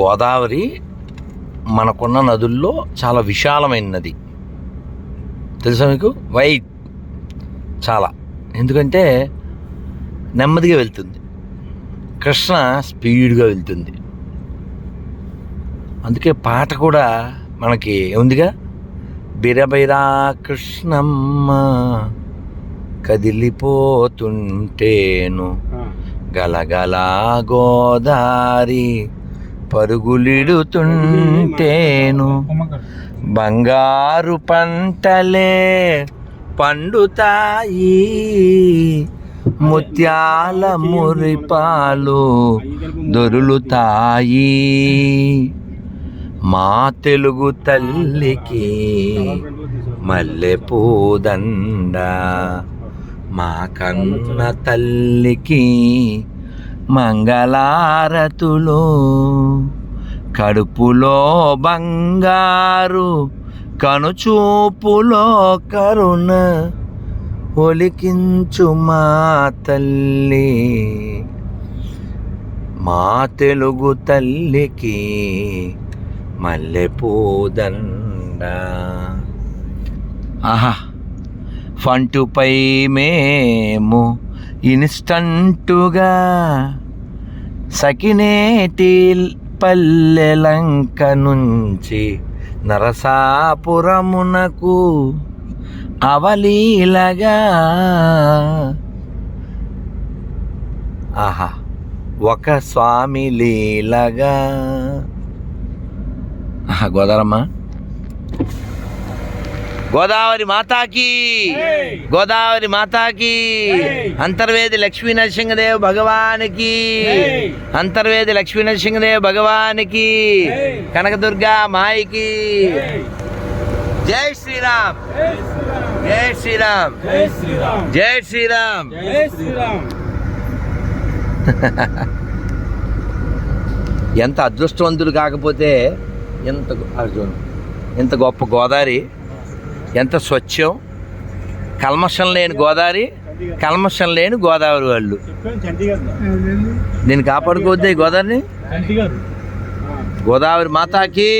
గోదావరి మనకున్న నదుల్లో చాలా విశాలమైన నది. తెలుసా మీకు? వైట్ చాలా. ఎందుకంటే నెమ్మదిగా వెళ్తుంది. కృష్ణ స్పీడ్గా వెళ్తుంది. అందుకే పాట కూడా మనకి ఉందిగా బిరబిరా కృష్ణమ్మ కదిలిపోతుంటేను గలగల గోదారి పరుగులిడుతుంటేను. బంగారు పంటలే పండుతాయి. ముత్యాల మురిపాలు దొరులుతాయి. మా తెలుగు తల్లికి మల్లెపూదండ మా కన్న తల్లికి మంగళారతులు కడుపులో బంగారు కనుచూపులో కరుణ ఒలికించు మా తల్లి. మా తెలుగు తల్లికి మల్లెపూదండ. ఆహా. ఫంటుపై మేము ఇన్స్టంటుగా సకినేటి పల్లెలంక నుంచి నరసాపురమునకు అవలీలగా. ఆహా ఒక స్వామి లీలగా. ఆహా, గోదారమ్మ. గోదావరి మాతాకి. గోదావరి మాతాకి. అంతర్వేది లక్ష్మీ నరసింహదేవ్ భగవానికి. అంతర్వేది లక్ష్మీ నరసింహదేవ్ భగవానికి. కనకదుర్గా మాయికి. జై శ్రీరామ్. జై శ్రీరామ్. జై శ్రీరామ్. ఎంత అదృష్టవంతులు కాకపోతే ఎంత అర్జున్ ఎంత గొప్ప గోదావరి. ఎంత స్వచ్ఛం? కల్మషం లేని గోదావరి కల్మషం లేని గోదావరి వాళ్ళు. దీన్ని కాపాడుకోవద్దే గోదావరిని? గోదావరి మాతాకి.